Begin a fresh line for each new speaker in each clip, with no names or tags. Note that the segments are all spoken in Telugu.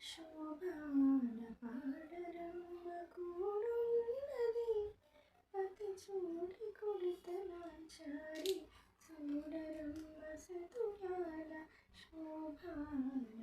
శోభాన పాడరంబకుడున్నది అతి చూడి కులితనాచారి సూడరంబ సతుయాల శోభాన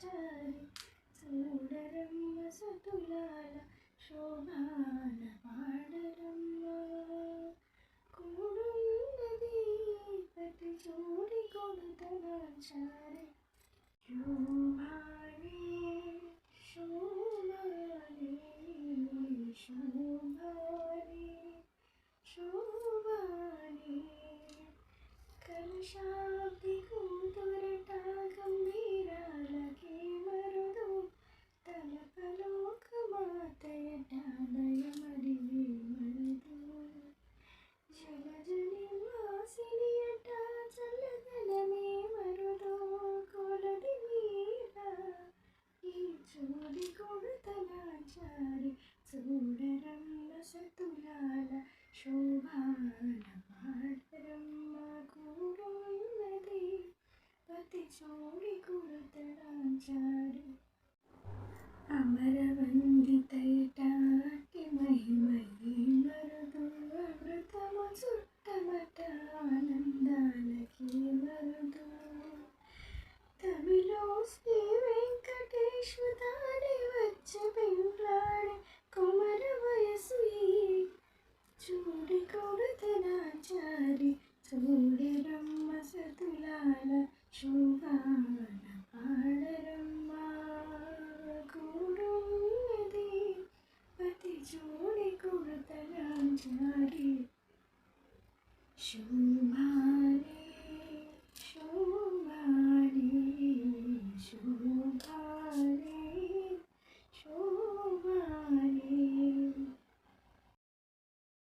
చారి చూడరమ్మ సతులాల శోభాన పాడరమ్మ కూడున్నది ప్రతి చూడి కొడుతనా రాజాడు అమర వందితైటాటి మహిమలి మరుదు అమృతము చుట్టమట ఆనందాలకి మరుదు తమిళ శ్రీ వెంకటేశ్వరాడి వచ్చి పెండ్లాడి కుమర వయసు చూడి కొడుతనాచారి చూడి రమ్మ సతులాల June.